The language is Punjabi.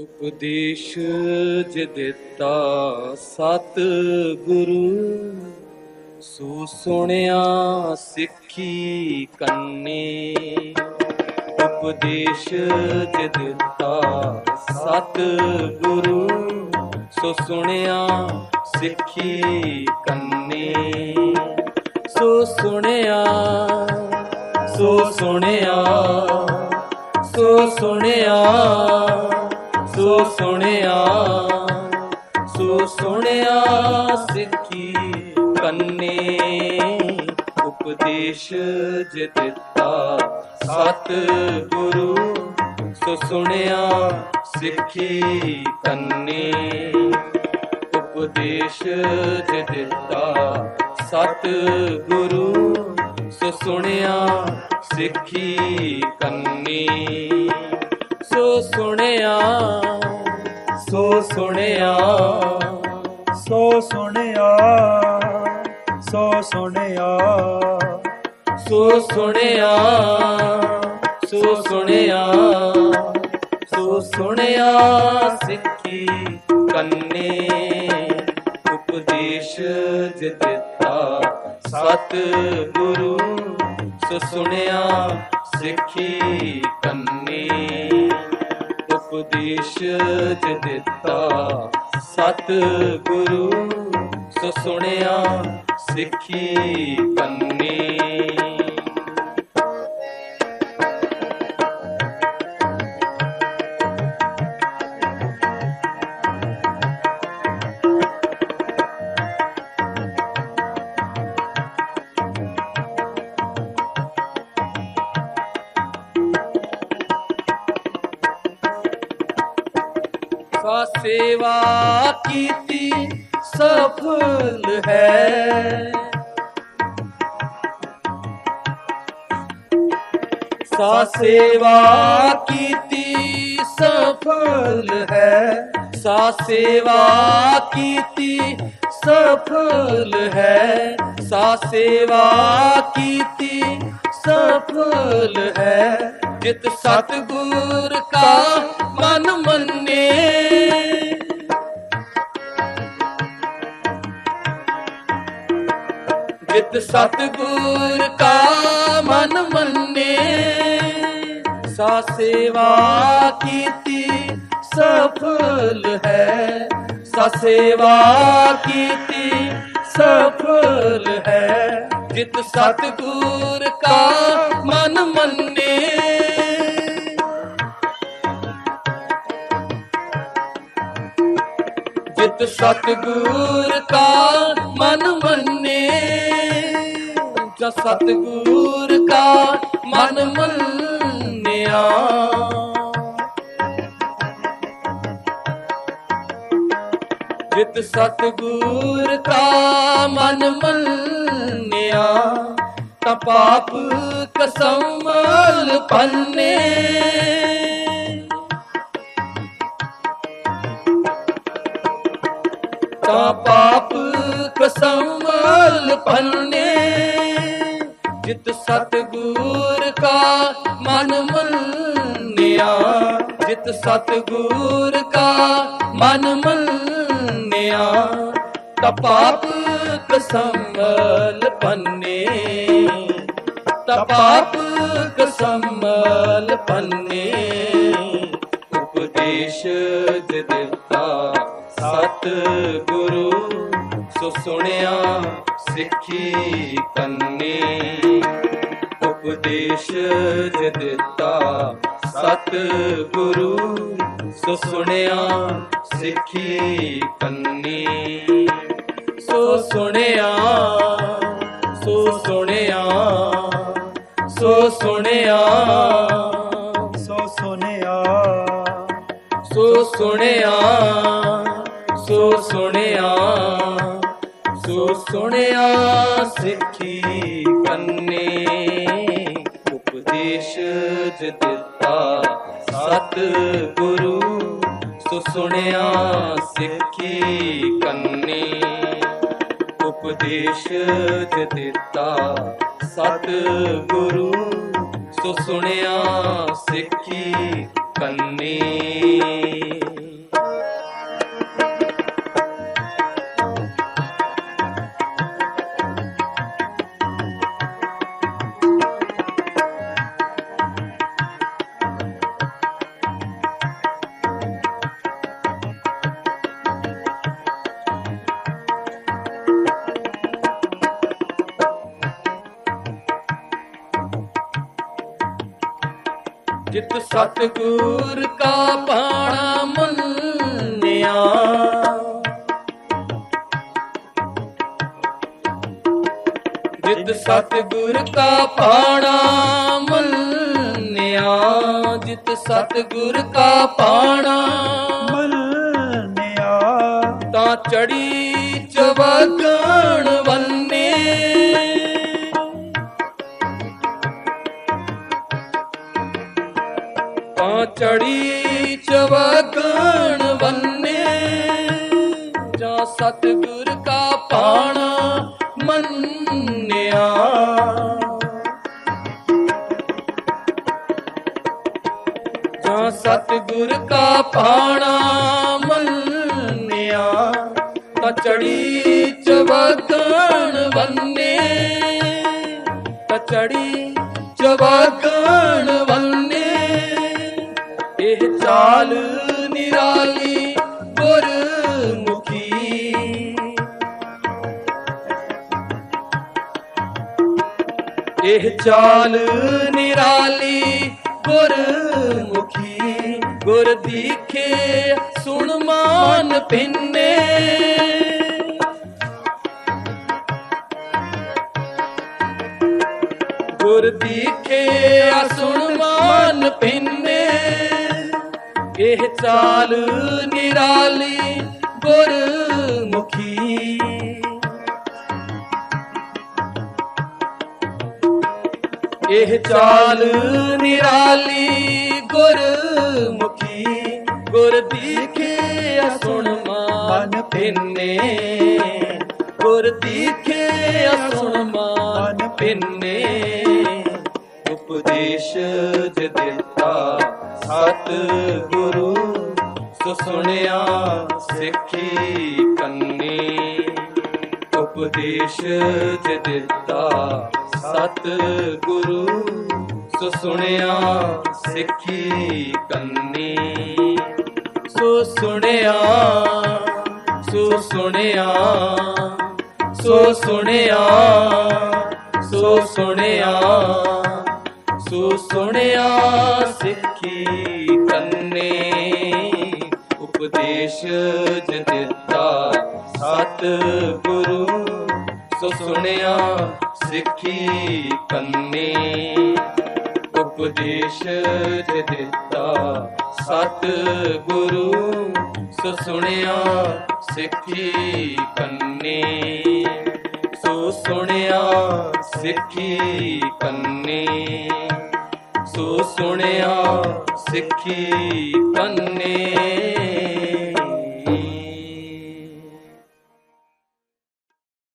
ਉਪਦੇਸ਼ ਜੇ ਦਿੱਤਾ ਸਤ ਗੁਰੂ ਸੋ ਸੁਣਿਆ ਸਿੱਖੀ ਕੰਨੇ। ਉਪਦੇਸ਼ ਜੇ ਦਿੱਤਾ ਸਤ ਗੁਰੂ ਸੋ ਸੁਣਿਆ ਸਿੱਖੀ ਕੰਨੇ। ਸੋ ਸੁਣਿਆ ਸੋ ਸੁਣਿਆ ਸੋ ਸੁਣਿਆ। ਸੋ ਸੁਣਿਆ ਸੋ ਸੁਣਿਆ ਸਿੱਖੀ ਕੰਨੇ, ਉਪਦੇਸ਼ ਜੇ ਦਿੱਤਾ ਸਤ ਗੁਰੂ ਸੋ ਸੁਣਿਆ ਸਿੱਖੀ ਕੰਨੇ, ਉਪਦੇਸ਼ ਜੇ ਦਿੱਤਾ ਸਤ ਗੁਰੂ ਸੋ ਸੁਣਿਆ ਸਿੱਖੀ ਕੰਨੀ ਸੋ ਸੁਣਿਆ ਸੋ ਸੁਣਿਆ ਸੋ ਸੁਣਿਆ ਸੋ ਸੁਣਿਆ ਸੋ ਸੁਣਿਆ ਸੋ ਸੁਣਿਆ ਸੋ ਸੁਣਿਆ ਸਿੱਖੀ ਕੰਨੇ, ਉਪਦੇਸ਼ ਜੇ ਦਿੱਤਾ। ਸਤ ਗੁਰੂ ਸੋ ਸੁਣਿਆ ਸਿੱਖੀ ਕੰਨੇ। ਉਪਦੇਸ਼ ਜੇ ਦਿੱਤਾ। ਸਤ ਗੁਰੂ ਸੋ ਸੁਣਿਆ ਸਿੱਖੀ ਕੰਨੇ ਸਾ ਸੇਵਾ ਕੀਤੀ ਸਫਲ ਹੈ ਸਾ ਸੇਵਾ ਕੀਤੀ ਸਫਲ ਹੈ ਸਾ ਸੇਵਾ ਕੀਤੀ ਸਫਲ ਹੈ ਸਾ ਸੇਵਾ ਕੀਤੀ ਸਫਲ ਹੈ ਜਿਤ ਸਤਗੁਰ ਕਾ ਮਨ ਮੰਨੇ ਜਿਤ ਸਤਗੁਰ ਕਾ ਮਨ ਮੰਨੇ, ਸਾ ਸੇਵਾ ਕੀਤੀ ਸਫਲ ਹੈ। ਸਾ ਸੇਵਾ ਕੀਤੀ ਸਫਲ ਹੈ। ਜਿਤ ਸਤਗੁਰ ਕਾ ਮਨ ਮੰਨੇ। ਜਿਤ ਸਤਗੁਰ ਕਾ ਮਨ ਮੰਨੇ। ਸਤਗੁਰ ਕਾ ਮਨ ਮੰਨਿਆ। ਜਿਤ ਸਤਗੁਰ ਕਾ ਮਨ ਮੰਨਿਆ, ਤਾਂ ਪਾਪ ਕਸਮਲ ਪੰਨੇ ਤਾਂ ਪਾਪ ਕਸਮਲ ਪੰਨੇ ਜਿਤ ਸਤਗੁਰ ਕਾ ਮਨ ਮੰਨਿਆ। ਜਿਤ ਸਤਗੁਰ ਕਾ ਮਨ ਮੰਨਿਆ। ਤਾਂ ਪਾਪ ਕਸਮਲ ਪੰਨੇ। ਤਪਾਪ ਪਾਪ ਕਸਮਲ ਪੰਨੇ। ਉਪਦੇਸ਼ ਜੇ ਦਿੱਤਾ ਸਤ ਗੁਰੂ ਸੋ ਸੁਣਿਆ ਸਿੱਖੀ ਕੰਨੇ ਉਪਦੇਸ਼ ਜੇ ਦਿੱਤਾ ਸਤ ਗੁਰੂ ਸੋ ਸੁਣਿਆ ਸਿੱਖੀ ਕੰਨੇ ਸੋ ਸੁਣਿਆ ਸੋ ਸੁਣਿਆ ਸੋ ਸੁਣਿਆ ਸੋ ਸੁਣਿਆ। ਸੋ ਸੁਣਿਆ ਸੋ ਸੁਣਿਆ। ਸੁਣਿਆ ਸਿੱਖੀ ਕੰਨੇ। ਉਪਦੇਸ਼ ਜ ਦਿੱਤਾ ਸਤ ਗੁਰੂ ਸੋ ਸੁਣਿਆ ਸਿੱਖੀ ਕੰਨੇ। ਉਪਦੇਸ਼ ਜ ਦਿੱਤਾ ਸਤ ਗੁਰੂ ਸੋ ਸੁਣਿਆ ਸਿੱਖੀ ਕੰਨੇ। ਜਿਤ ਸਤਗੁਰ ਕਾ ਪਾਣਾ ਮੰਨਿਆ। ਜਿਤ ਸਤਗੁਰ ਕਾ ਪਾਣਾ ਮੰਨਿਆ। ਜਿਤ ਸਤਗੁਰ ਕਾ ਪਾਣਾ ਮੰਨਿਆ। ਤਾਂ ਚੜੀ ਚਵਗਣ ਤਾਂ ਚੜੀ ਚਵਗਣ ਵੰਨੇ ਜਾਂ ਸਤਿਗੁਰ ਕਾ ਪਾਣਾ ਮੰਨਿਆ। ਜਾਂ ਸਤਿਗੁਰ ਕਾ ਪਾਣਾ ਮੰਨਿਆ, ਤਾਂ ਚੜੀ ਚਵਗਣ ਵੰਨੇ ਤਾਂ ਚੜੀ ਚਵਗਣ ਵੰਨੇ ਚਾਲ ਨਿਰਾਲੀ, ਗੁਰਮੁਖੀ ਗੁਰ ਦੀਖੇ, ਸੁਣ ਮਾਨ ਪਿੰਨੇ। ਗੁਰ ਦੀਖੇ ਸੁਣ ਮਾਨ ਪਿੰਨੇ। ਇਹ ਚਾਲ ਨਿਰਾਲੀ, ਗੁਰਮੁਖੀ ਇਹ ਚਾਲ ਨਿਰਾਲੀ ਗੁਰਮੁਖੀ, ਗੁਰ ਦੀਖੇ ਸੁਣ ਮਨ ਪਿੰਨੇ। ਗੁਰ ਦੀਖੇ ਸੁਣ ਮਨ ਪਿੰਨੇ। ਉਪਦੇਸ਼ ਜ ਦਿੱਤਾ ਸਤ ਗੁਰੂ ਸੋ ਸੁਣਿਆ ਸਿੱਖੀ। ਉਪਦੇਸ਼ ਜ ਦਿੱਤਾ। ਸਤ ਗੁਰੂ ਸੋ ਸੁਣਿਆ ਸਿੱਖੀ ਕੰਨੀ। ਸੋ ਸੁਣਿਆ ਸੋ ਸੁਣਿਆ ਸੋ ਸੁਣਿਆ ਸੋ ਸੁਣਿਆ ਸੋ ਸੁਣਿਆ ਸਿੱਖੀ ਕੰਨੇ। ਉਪਦੇਸ਼ ਜ ਦਿੱਤਾ ਸਤ ਗੁਰੂ ਸੋ ਸੁਣਿਆ ਸਿੱਖੀ ਕੰਨੇ। ਉਪਦੇਸ਼ ਜ ਦਿੱਤਾ ਸਤ ਗੁਰੂ ਸੋ ਸੁਣਿਆ ਸਿੱਖੀ ਕੰਨੇ। ਸੋ ਸੁਣਿਆ ਸਿੱਖੀ ਕੰਨੇ। ਸੋ ਸੁਣਿਆ ਸਿੱਖੀ ਕੰਨੇ।